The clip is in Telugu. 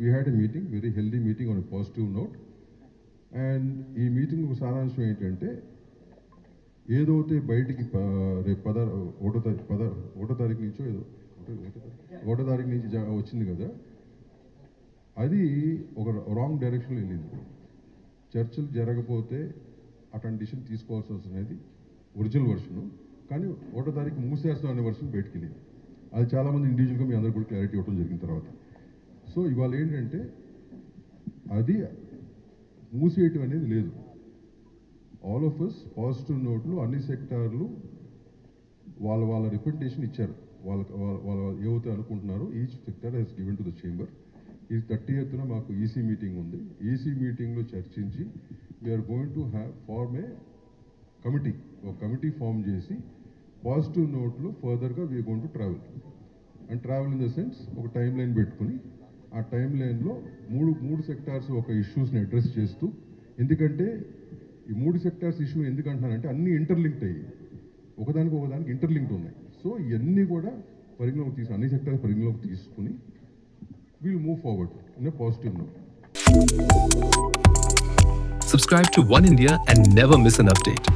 We had a meeting very healthy meeting on a positive note and ఈ మీటింగ్ సారాంశం ఏంటంటే ఏదైతే బయటికి ప- రేపు పద ఒకటో తారీఖు పద ఒకటో తారీఖు నుంచో ఏదో ఒకటో- తారీఖు- నుంచి వచ్చింది కదా అది ఒక రాంగ్ డైరెక్షన్లో వెళ్ళింది. చర్చలు జరగకపోతే అటువంటి డిసిషన్ తీసుకోవాల్సి వస్తున్నది ఒరిజినల్ వర్షన్ కానీ ఒకటో తారీఖు మూసేస్తాం అనే వర్షన్ బయటికి వెళ్ళింది. అది చాలామంది ఇండివిజువల్గా మీ అందరూ కూడా క్లారిటీ ఇవ్వడం జరిగిన తర్వాత. సో ఇవాళ ఏంటంటే అది మూసేయటం అనేది లేదు. ఆల్ ఆఫ్ అస్ పాజిటివ్ నోట్లు అన్ని సెక్టార్లు వాళ్ళ వాళ్ళ రిప్రజెంటేషన్ ఇచ్చారు. వాళ్ళ వాళ్ళ- వాళ్ళ ఏవైతే అనుకుంటున్నారో each sector has given to the chamber ఈ థర్టీ ఎత్తున మాకు ఈసీ మీటింగ్ ఉంది. ఈసీ మీటింగ్లో చర్చించి we're going to have form a committee ఒక కమిటీ ఫామ్ చేసి పాజిటివ్ నోట్లో ఫర్దర్గా we're going to travel and travel in the sense ఒక టైం లైన్ పెట్టుకుని ఆ టైం లైన్లో మూడు మూడు సెక్టార్స్ ఒక ఇష్యూస్ని అడ్రస్ చేస్తూ ఎందుకంటే ఈ మూడు సెక్టార్స్ ఇష్యూ ఎందుకు అంటున్నానంటే అన్ని ఇంటర్లింక్డ్ అయ్యి ఒకదానికి ఒకదానికి ఇంటర్లింక్డ్ ఉన్నాయి. సో ఇవన్నీ కూడా పరిగణలోకి తీసుకుని అన్ని సెక్టార్స్ పరిగణలోకి తీసుకుని we'll move forward in positive note Subscribe to One India and never miss an update.